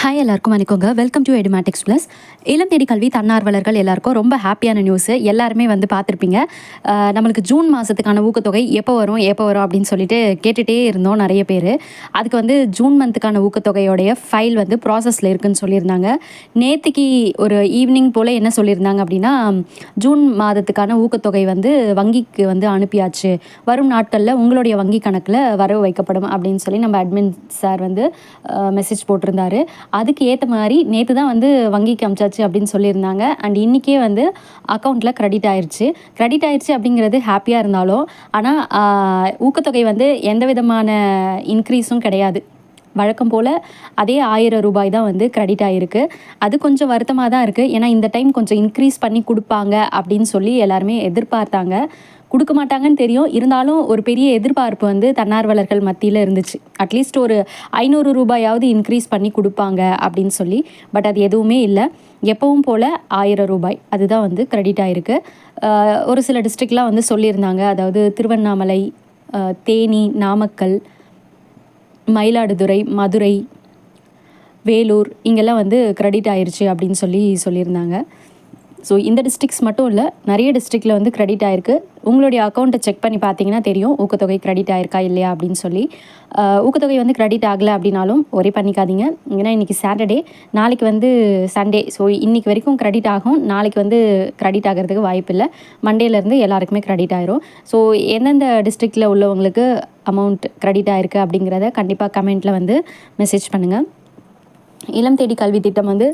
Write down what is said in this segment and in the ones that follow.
Hi எல்லாருக்கும் வணக்கங்க. Welcome to Edumatics plus இளம் தேடி கல்வி தன்னார்வலர்கள் எல்லாருக்கும் ரொம்ப ஹாப்பியான நியூஸ் எல்லாருமே வந்து பார்த்துருப்பீங்க. நம்மளுக்கு ஜூன் மாதத்துக்கான ஊக்கத்தொகை எப்போ வரும் எப்போ வரும் அப்படின்னு சொல்லிட்டு கேட்டுகிட்டே இருந்தோம் நிறைய பேர். அதுக்கு வந்து ஜூன் மந்த்துக்கான ஊக்கத்தொகையோடைய ஃபைல் வந்து ப்ராசஸில் இருக்குன்னு சொல்லியிருந்தாங்க. நேற்றுக்கு ஒரு ஈவினிங் போல் என்ன சொல்லியிருந்தாங்க அப்படின்னா ஜூன் மாதத்துக்கான ஊக்கத்தொகை வந்து வங்கிக்கு வந்து அனுப்பியாச்சு. வரும் நாட்களில் உங்களுடைய வங்கி கணக்கில் வரவு வைக்கப்படும் அப்படின்னு சொல்லி நம்ம அட்மின் சார் வந்து மெசேஜ் போட்டிருந்தாரு. அதுக்கு ஏற்ற மாதிரி நேற்று தான் வந்து வங்கிக்கு அமிச்சாச்சு அப்படின்னு சொல்லியிருந்தாங்க. அண்ட் இன்றைக்கே வந்து அக்கௌண்ட்டில் க்ரெடிட் ஆயிடுச்சு க்ரெடிட் ஆயிடுச்சு அப்படிங்கிறது ஹாப்பியாக இருந்தாலும் ஆனால் ஊக்கத்தொகை வந்து எந்த விதமான இன்க்ரீஸும் கிடையாது. வழக்கம் போல் அதே ஆயிரம் ரூபாய் தான் வந்து க்ரெடிட் ஆகிருக்கு அது கொஞ்சம் வருத்தமாக தான் இருக்குது ஏன்னா இந்த டைம் கொஞ்சம் இன்க்ரீஸ் பண்ணி கொடுப்பாங்க அப்படின்னு சொல்லி எல்லாருமே எதிர்பார்த்தாங்க. கொடுக்க மாட்டாங்கன்னு தெரியும். இருந்தாலும் ஒரு பெரிய எதிர்பார்ப்பு வந்து தன்னார்வலர்கள் மத்தியில் இருந்துச்சு. அட்லீஸ்ட் ஒரு ஐநூறு ரூபாயாவது இன்க்ரீஸ் பண்ணி கொடுப்பாங்க அப்படின்னு சொல்லி. பட் அது எதுவுமே இல்லை. எப்பவும் போல் ஆயிரம் ரூபாய். அதுதான் வந்து க்ரெடிட் ஆகிருக்கு ஒரு சில டிஸ்ட்ரிக்ட்லாம் வந்து சொல்லியிருந்தாங்க. அதாவது திருவண்ணாமலை தேனி நாமக்கல் மயிலாடுதுறை மதுரை வேலூர் இங்கெல்லாம் வந்து க்ரெடிட் ஆயிடுச்சு அப்படின்னு சொல்லி சொல்லியிருந்தாங்க. ஸோ இந்த டிஸ்ட்ரிக்ஸ் மட்டும் இல்லை நிறைய டிஸ்ட்ரிக்டில் வந்து கிரெடிட் ஆயிருக்கு. உங்களுடைய அக்கௌண்ட்டை செக் பண்ணி பார்த்தீங்கன்னா தெரியும் ஊக்கத்தொகை கிரெடிட் ஆயிருக்கா இல்லையா அப்படின்னு சொல்லி. ஊக்கத்தொகை வந்து கிரெடிட் ஆகலை அப்படின்னாலும் ஒரே பண்ணிக்காதீங்க. ஏன்னா இன்றைக்கி சாட்டர்டே நாளைக்கு வந்து சண்டே ஸோ இன்றைக்கி வரைக்கும் கிரெடிட் ஆகும். நாளைக்கு வந்து கிரெடிட் ஆகிறதுக்கு வாய்ப்பு இல்லை. மண்டேலேருந்து எல்லாருக்குமே கிரெடிட் ஆயிரும். ஸோ எந்தெந்த டிஸ்ட்ரிக்டில் உள்ளவங்களுக்கு அமௌண்ட் கிரெடிட் ஆயிருக்கு அப்படிங்கிறத கண்டிப்பாக கமெண்ட்டில் வந்து மெசேஜ் பண்ணுங்கள் இளம் தேடி கல்வி திட்டம் வந்து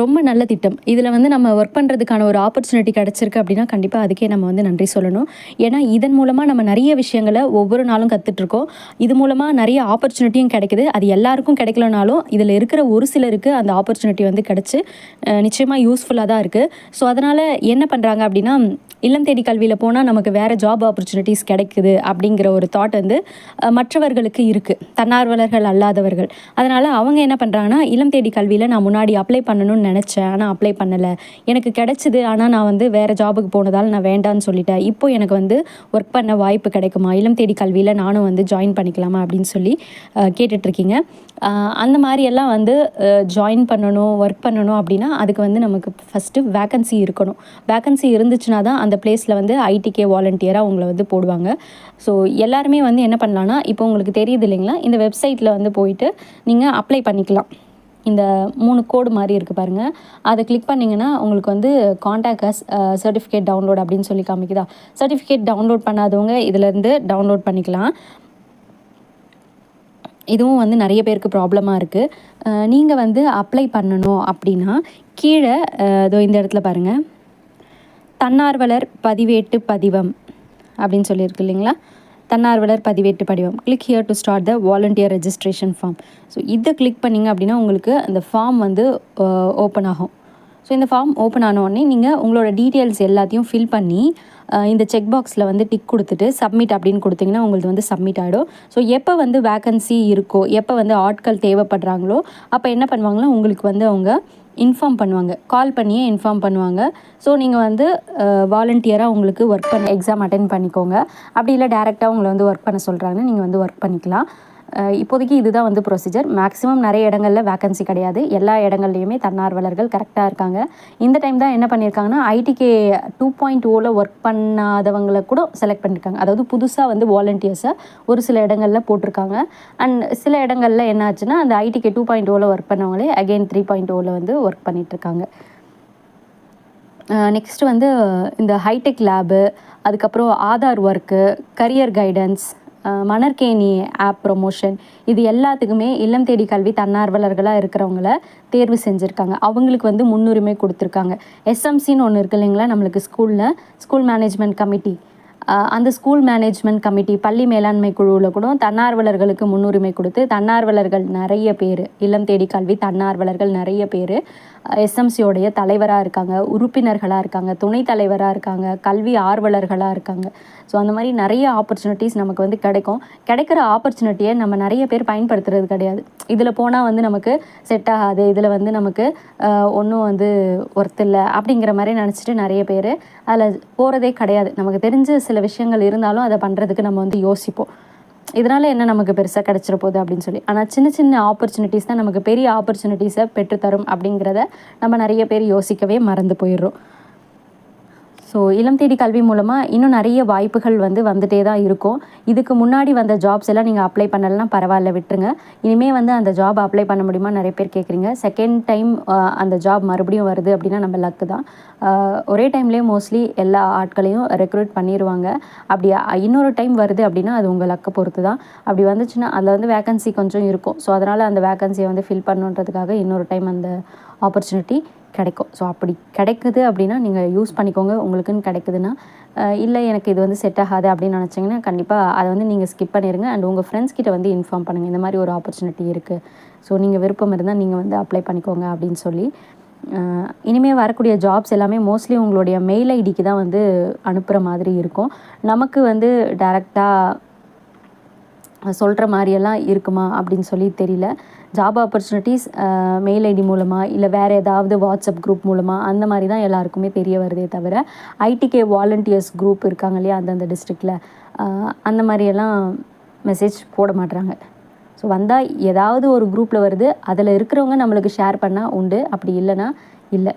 ரொம்ப நல்ல திட்டம். இதில் வந்து நம்ம ஒர்க் பண்ணுறதுக்கான ஒரு ஆப்பர்ச்சுனிட்டி கிடச்சிருக்கு அப்படின்னா கண்டிப்பாக அதுக்கே நம்ம வந்து நன்றி சொல்லணும். ஏன்னா இதன் மூலமாக நம்ம நிறைய விஷயங்களை ஒவ்வொரு நாளும் கற்றுட்ருக்கோம் இது மூலமாக நிறைய ஆப்பர்ச்சுனிட்டியும் கிடைக்குது. அது எல்லாருக்கும் கிடைக்கலனாலும் இதில் இருக்கிற ஒரு சிலருக்கு அந்த ஆப்பர்ச்சுனிட்டி வந்து கிடச்சி நிச்சயமாக யூஸ்ஃபுல்லாக தான் இருக்குது ஸோ அதனால் என்ன பண்ணுறாங்க அப்படின்னா இல்லம் தேடி கல்வியில் போனால் நமக்கு வேறு ஜாப் ஆப்பர்ச்சுனிட்டிஸ் கிடைக்குது அப்படிங்கிற ஒரு தாட் வந்து மற்றவர்களுக்கு இருக்குது தன்னார்வலர்கள் அல்லாதவர்கள். அதனால் அவங்க என்ன பண்ணுறாங்கன்னா இளம் தேடி கல்வியில் நான் முன்னாடி அப்ளை பண்ணணும்னு நினச்சேன் ஆனால் அப்ளை பண்ணலை. எனக்கு கிடைச்சிது ஆனால் நான் வந்து வேறு ஜாபுக்கு போனதால் நான் வேண்டான்னு சொல்லிட்டேன். இப்போ எனக்கு வந்து ஒர்க் பண்ண வாய்ப்பு கிடைக்குமா? இளம் தேடி கல்வியில் நானும் வந்து ஜாயின் பண்ணிக்கலாமா அப்படின்னு சொல்லி கேட்டுட்ருக்கீங்க. அந்த மாதிரியெல்லாம் வந்து ஜாயின் பண்ணணும் ஒர்க் பண்ணணும் அப்படின்னா அதுக்கு வந்து நமக்கு ஃபஸ்ட்டு வேக்கன்சி இருக்கணும். வேக்கன்சி இருந்துச்சுன்னா தான் அந்த பிளேஸில் வந்து ஐடிகே வாலண்டியராக உங்களை வந்து போடுவாங்க. ஸோ எல்லாருமே வந்து என்ன பண்ணலான்னா இப்போ உங்களுக்கு தெரியுது இல்லைங்களா இந்த வெப்சைட்டில் வந்து போயிட்டு நீங்கள் அப்ளை பண்ணிக்கலாம். இந்த மூணு கோடு மாதிரி இருக்குது பாருங்கள் அதை கிளிக் பண்ணிங்கன்னா உங்களுக்கு வந்து காண்டாக்ட் அஸ் சர்டிஃபிகேட் டவுன்லோட் அப்படின்னு சொல்லி காமிக்குதா? சர்டிஃபிகேட் டவுன்லோட் பண்ணாதவங்க இதிலேருந்து டவுன்லோட் பண்ணிக்கலாம். இதுவும் வந்து நிறைய பேருக்கு ப்ராப்ளமாக இருக்குது நீங்கள் வந்து அப்ளை பண்ணணும் அப்படின்னா கீழே இதோ இந்த இடத்துல பாருங்கள் தன்னார்வலர் பதிவேட்டு பதிவம் அப்படின்னு சொல்லியிருக்கு இல்லைங்களா? தன்னார்வலர் பதிவேட்டு படிவம். Click here to start the volunteer registration form so இதை கிளிக் பண்ணிங்க அப்படின்னா உங்களுக்கு அந்த ஃபார்ம் வந்து ஓப்பன் ஆகும். ஸோ இந்த ஃபார்ம் ஓப்பன் ஆன உடனே நீங்கள் உங்களோட டீட்டெயில்ஸ் எல்லாத்தையும் ஃபில் பண்ணி இந்த செக் பாக்ஸில் வந்து டிக் கொடுத்துட்டு சப்மிட் அப்படின்னு கொடுத்தீங்கன்னா உங்களுக்கு வந்து சப்மிட் ஆகிடும் ஸோ எப்போ வந்து வேக்கன்சி இருக்கோ எப்போ வந்து ஆட்கள் தேவைப்படுறாங்களோ அப்போ என்ன பண்ணுவாங்கன்னா உங்களுக்கு வந்து அவங்க இன்ஃபார்ம் பண்ணுவாங்க. கால் பண்ணியே இன்ஃபார்ம் பண்ணுவாங்க. ஸோ நீங்கள் வந்து வாலண்டியராக உங்களுக்கு ஒர்க் பண்ண எக்ஸாம் அட்டென்ட் பண்ணிக்கோங்க. அப்படி இல்லை டேரெக்டாக உங்களை வந்து ஒர்க் பண்ண சொல்கிறாங்கன்னா நீங்கள் வந்து ஒர்க் பண்ணிக்கலாம். இப்போதைக்கு இதுதான் வந்து ப்ரொசீஜர் மேக்ஸிமம் நிறைய இடங்களில் வேக்கன்சி கிடையாது. எல்லா இடங்கள்லையுமே தன்னார்வலர்கள் கரெக்டாக இருக்காங்க. இந்த டைம் தான் என்ன பண்ணியிருக்காங்கன்னா ஐடிகே டூ பாயிண்ட் ஓவில் oh ஒர்க் பண்ணாதவங்களை கூட செலக்ட் பண்ணியிருக்காங்க அதாவது புதுசாக வந்து வாலண்டியர்ஸை ஒரு சில இடங்களில் போட்டிருக்காங்க. அண்ட் சில இடங்களில் என்ன ஆச்சுன்னா அந்த ஐடிகே டூ பாயிண்ட் ஓவில் ஒர்க் பண்ணவங்களே அகெயின் த்ரீ பாயிண்ட் ஓவில் வந்து ஒர்க் பண்ணிகிட்ருக்காங்க நெக்ஸ்ட் வந்து இந்த ஹைடெக் லேபு அதுக்கப்புறம் Aadhaar work career guidance Manarkeni app promotion இது எல்லாத்துக்குமே இல்லம் தேடி கல்வி தன்னார்வலர்களாக இருக்கிறவங்கள தேர்வு செஞ்சுருக்காங்க. அவங்களுக்கு வந்து முன்னுரிமை கொடுத்துருக்காங்க. எஸ்எம்சின்னு ஒன்று இருக்கு இல்லைங்களா? நம்மளுக்கு ஸ்கூலில் ஸ்கூல் மேனேஜ்மெண்ட் கமிட்டி அந்த ஸ்கூல் மேனேஜ்மெண்ட் கமிட்டி பள்ளி மேலாண்மை குழுவில் கூட தன்னார்வலர்களுக்கு முன்னுரிமை கொடுத்து தன்னார்வலர்கள் நிறைய பேர் இல்லம் தேடி கல்வி தன்னார்வலர்கள் நிறைய பேர் எஸ்எம்சியோடைய தலைவராக இருக்காங்க உறுப்பினர்களாக இருக்காங்க துணைத் தலைவராக இருக்காங்க கல்வி ஆர்வலர்களாக இருக்காங்க. ஸோ அந்த மாதிரி நிறைய ஆப்பர்ச்சுனிட்டிஸ் நமக்கு வந்து கிடைக்கும். கிடைக்கிற ஆப்பர்ச்சுனிட்டியை நம்ம நிறைய பேர் பயன்படுத்துறது கிடையாது. இதில் போனால் வந்து நமக்கு செட் ஆகாது. இதில் வந்து நமக்கு ஒன்றும் வந்து ஒர்த் இல்லை. அப்படிங்கிற மாதிரி நினச்சிட்டு நிறைய பேர் அதில் போகிறதே கிடையாது. நமக்கு தெரிஞ்ச சில விஷயங்கள் இருந்தாலும் அதை பண்ணுறதுக்கு நம்ம வந்து யோசிப்போம். இதனால் என்ன நமக்கு பெருசாக கிடச்சிட போகுது அப்படின்னு சொல்லி. ஆனால் சின்ன சின்ன ஆப்பர்ச்சுனிட்டிஸ் தான் நமக்கு பெரிய ஆப்பர்ச்சுனிட்டிஸை பெற்றுத்தரும் அப்படிங்கிறத நம்ம நிறைய பேர் யோசிக்கவே மறந்து போயிடுறோம். ஸோ இளம் தேடி கல்வி மூலமாக இன்னும் நிறைய வாய்ப்புகள் வந்து வந்துட்டே தான் இருக்கும். இதுக்கு முன்னாடி வந்த ஜாப்ஸ் எல்லாம் நீங்கள் அப்ளை பண்ணலைன்னா பரவாயில்ல விட்டுருங்க. இனிமேல் வந்து அந்த ஜாப் அப்ளை பண்ண முடியுமா நிறைய பேர் கேட்குறீங்க செகண்ட் டைம் அந்த ஜாப் மறுபடியும் வருது அப்படின்னா நம்ம லக்கு தான். ஒரே டைம்லேயே மோஸ்ட்லி எல்லா ஆட்களையும் ரெக்ரூட் பண்ணிடுவாங்க அப்படி இன்னொரு டைம் வருது அப்படின்னா அது உங்கள் லக்கை பொறுத்து தான். அப்படி வந்துச்சுன்னா அதில் வந்து வேகன்சி கொஞ்சம் இருக்கும். ஸோ அதனால் அந்த வேகன்சியை வந்து ஃபில் பண்ணுன்றதுக்காக இன்னொரு டைம் அந்த ஆப்பர்ச்சுனிட்டி கிடைக்கும். ஸோ அப்படி கிடைக்குது அப்படின்னா நீங்கள் யூஸ் பண்ணிக்கோங்க. உங்களுக்குன்னு கிடைக்குதுன்னா இல்லை எனக்கு இது வந்து செட் ஆகாது அப்படின்னு நினச்சிங்கன்னா கண்டிப்பாக அதை வந்து நீங்கள் ஸ்கிப் பண்ணிடுங்க அண்ட் உங்கள் ஃப்ரெண்ட்ஸ் கிட்ட வந்து இன்ஃபார்ம் பண்ணுங்கள் இந்த மாதிரி ஒரு ஆப்பர்ச்சுனிட்டி இருக்குது ஸோ நீங்கள் விருப்பம் இருந்தால் நீங்கள் வந்து அப்ளை பண்ணிக்கோங்க அப்படின்னு சொல்லி. இனிமேல் வரக்கூடிய ஜாப்ஸ் எல்லாமே மோஸ்ட்லி உங்களுடைய மெயில் ஐடிக்கு தான் வந்து அனுப்புகிற மாதிரி இருக்கும். நமக்கு வந்து டேரெக்டாக சொல்கிற மாதிரியெல்லாம் இருக்குமா அப்படின்னு சொல்லி தெரியல. ஜாப் ஆப்பர்ச்சுனிட்டிஸ் மெயில் ஐடி மூலமாக இல்லை வேறு ஏதாவது வாட்ஸ்அப் குரூப் மூலமாக அந்த மாதிரி தான் எல்லாருக்குமே தெரிய வருதே தவிர ஐடிகே வாலண்டியர்ஸ் குரூப் இருக்காங்க இல்லையா அந்தந்த டிஸ்ட்ரிக்டில் அந்த மாதிரியெல்லாம் மெசேஜ் போட மாட்டுறாங்க ஸோ வந்தால் ஏதாவது ஒரு குரூப்பில் வருது அதில் இருக்கிறவங்க நம்மளுக்கு ஷேர் பண்ணால் உண்டு அப்படி இல்லைன்னா இல்லை.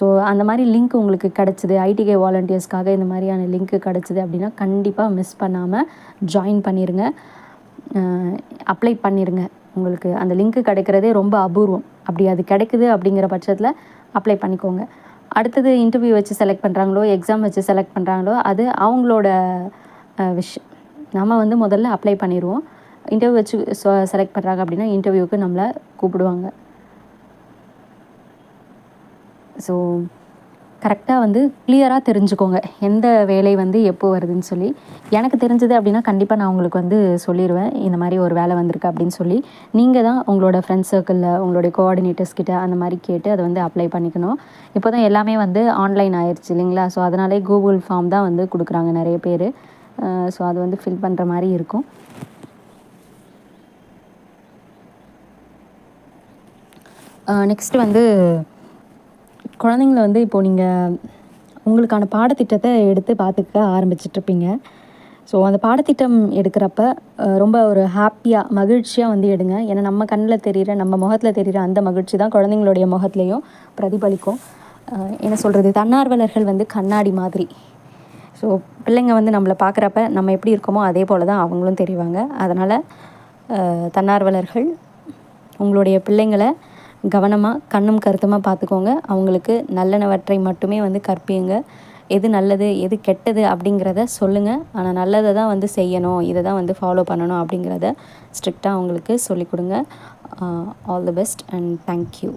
ஸோ அந்த மாதிரி லிங்க் உங்களுக்கு கிடச்சிது ஐடிகே வாலண்டியர்ஸ்க்காக இந்த மாதிரியான லிங்க் கிடச்சிது அப்படின்னா கண்டிப்பாக மிஸ் பண்ணாமல் ஜாயின் பண்ணிடுங்க அப்ளை பண்ணிடுங்க உங்களுக்கு அந்த லிங்க்கு கிடைக்கிறதே ரொம்ப அபூர்வம். அப்படி அது கிடைக்குது அப்படிங்கிற பட்சத்தில் அப்ளை பண்ணிக்கோங்க. அடுத்தது இன்டர்வியூ வச்சு செலக்ட் பண்ணுறாங்களோ எக்ஸாம் வச்சு செலக்ட் பண்ணுறாங்களோ அது அவங்களோட விஷ் நம்ம வந்து முதல்ல அப்ளை பண்ணிடுவோம் இன்டர்வியூ வச்சு செலக்ட் பண்ணுறாங்க அப்படின்னா இன்டர்வியூவுக்கு நம்மளை கூப்பிடுவாங்க. ஸோ கரெக்டாக வந்து கிளியராக தெரிஞ்சுக்கோங்க. எந்த வேலை வந்து எப்போ வருதுன்னு சொல்லி. எனக்கு தெரிஞ்சது அப்படின்னா கண்டிப்பாக நான் உங்களுக்கு வந்து சொல்லிடுவேன் இந்த மாதிரி ஒரு வேலை வந்திருக்கு அப்படின்னு சொல்லி. நீங்கள் தான் உங்களோட ஃப்ரெண்ட்ஸ் சர்க்கிளில் உங்களுடைய கோஆர்டினேட்டர்ஸ் கிட்ட அந்த மாதிரி கேட்டு அதை வந்து அப்ளை பண்ணிக்கணும். இப்போ தான் எல்லாமே வந்து ஆன்லைன் ஆயிடுச்சு இல்லைங்களா? ஸோ அதனாலே கூகுள் ஃபார்ம் தான் வந்து கொடுக்குறாங்க நிறைய பேர். ஸோ அது வந்து ஃபில் பண்ணுற மாதிரி இருக்கும். நெக்ஸ்ட்டு வந்து குழந்தைங்கள வந்து இப்போது நீங்கள் உங்களுக்கான பாடத்திட்டத்தை எடுத்து பார்த்துக்க ஆரம்பிச்சிட்ருப்பீங்க. ஸோ அந்த பாடத்திட்டம் எடுக்கிறப்ப ரொம்ப ஒரு ஹாப்பியாக மகிழ்ச்சியாக வந்து எடுங்க. ஏன்னா நம்ம கண்ணில் தெரிகிற நம்ம முகத்தில் தெரிகிற அந்த மகிழ்ச்சி தான் குழந்தைங்களுடைய முகத்துலேயும் பிரதிபலிக்கும். என்ன சொல்கிறது தன்னார்வலர்கள் வந்து கண்ணாடி மாதிரி. ஸோ பிள்ளைங்க வந்து நம்மளை பார்க்குறப்ப நம்ம எப்படி இருக்கோமோ அதே போல் தான் அவங்களும் தெரிவாங்க. அதனால் தன்னார்வலர்கள் உங்களுடைய பிள்ளைங்களை கவனமாக கண்ணும் கருத்துமாக பார்த்துக்கோங்க அவங்களுக்கு நல்லனவற்றை மட்டுமே வந்து கற்பியுங்க. எது நல்லது எது கெட்டது அப்படிங்கிறத சொல்லுங்கள் ஆனால் நல்லதை தான் வந்து செய்யணும். இதை தான் வந்து ஃபாலோ பண்ணணும் அப்படிங்கிறத ஸ்ட்ரிக்டாக அவங்களுக்கு சொல்லிக் கொடுங்க. All the best and thank you